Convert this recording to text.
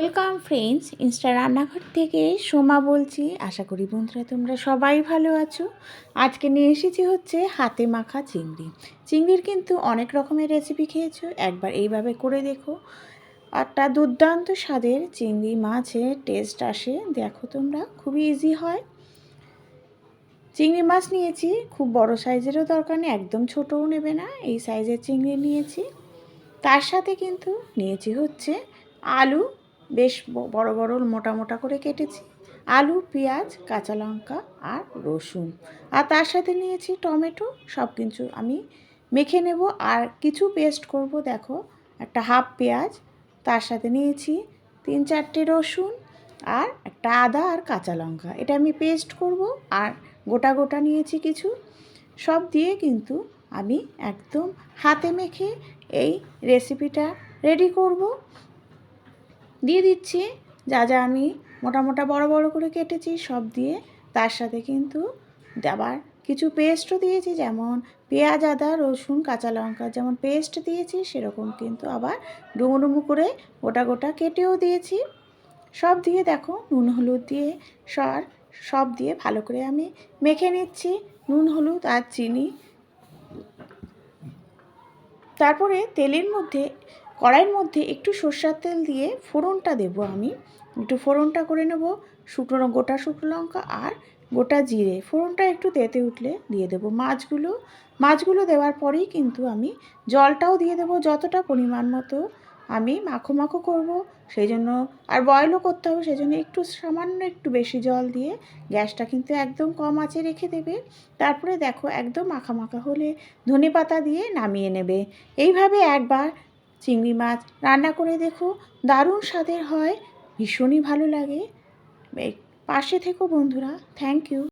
Welcome friends Insta রান্নাঘর থেকে সোমা বলছি। আশা করি বন্ধুরা তোমরা সবাই ভালো আছো। আজকে নিয়ে এসেছি হচ্ছে হাতে মাখা চিংড়ি। চিংড়ির কিন্তু অনেক রকমের রেসিপি খেয়েছো। একবার এইভাবে করে দেখো। একটা দুর্দান্ত স্বাদের চিংড়ি মাছের টেস্ট আসে। দেখো তোমরা খুবই ইজি হয়। চিংড়ি মাছ নিয়েছি। খুব বড় সাইজেরও দরকার নেই, একদম ছোটও নেবে না। এই সাইজের চিংড়ি নিয়েছি। তার সাথে কিন্তু নিয়েছি হচ্ছে আলু বেশ বড় বড় মোটা মোটা করে কেটেছি। আলু, পেঁয়াজ, কাঁচা লঙ্কা আর রসুন। আর তার সাথে নিয়েছি টমেটো, সব কিছু আমি মেখে নেব। আর কিছু পেস্ট করব, দেখো, একটা হাফ পেঁয়াজ, তার সাথে নিয়েছি তিন চারটে রসুন আর একটা আদা আর কাঁচা লঙ্কা। এটা আমি পেস্ট করব আর গোটা গোটা নিয়েছি কিছু। সব দিয়ে কিন্তু আমি একদম হাতে মেখে এই রেসিপিটা রেডি করব। দিয়ে দিচ্ছি। যা যা আমি মোটা মোটা বড় বড় করে কেটেছি সব দিয়ে তার সাথে কিন্তু আবার কিছু পেস্টও দিয়েছি, যেমন পেঁয়াজ, আদা, রসুন, কাঁচা লঙ্কা যেমন পেস্ট দিয়েছি সেরকম কিন্তু আবার ডুমো ডুমো করে গোটা গোটা কেটেও দিয়েছি। সব দিয়ে দেখো নুন, হলুদ দিয়ে সর, সব দিয়ে ভালো করে আমি মেখে নিচ্ছি। নুন, হলুদ আর চিনি। তারপরে তেলের মধ্যে কড়াইয়ের মধ্যে একটু সর্ষার তেল দিয়ে ফোড়নটা দেব আমি। একটু ফোড়নটা করে নেব, শুকনো গোটা শুকনো লঙ্কা আর গোটা জিরে। ফোড়নটা একটু তেতে উঠলে দিয়ে দেব মাছগুলো। মাছগুলো দেওয়ার পরেই কিন্তু আমি জলটাও দিয়ে দেবো যতটা পরিমাণ মতো। আমি মাখো মাখো করব সেই জন্য আর বয়লও করতে হবে সেই জন্য একটু সামান্য একটু বেশি জল দিয়ে গ্যাসটা কিন্তু একদম কম আঁচে রেখে দেবে। তারপরে দেখো একদম মাখা মাখা হলে ধনে পাতা দিয়ে নামিয়ে নেবে। এইভাবে একবার চিংড়ি মাছ রান্না করে দেখো, দারুণ স্বাদের হয়, ভীষণই ভালো লাগে। পাশে থেকো বন্ধুরা থ্যাংক ইউ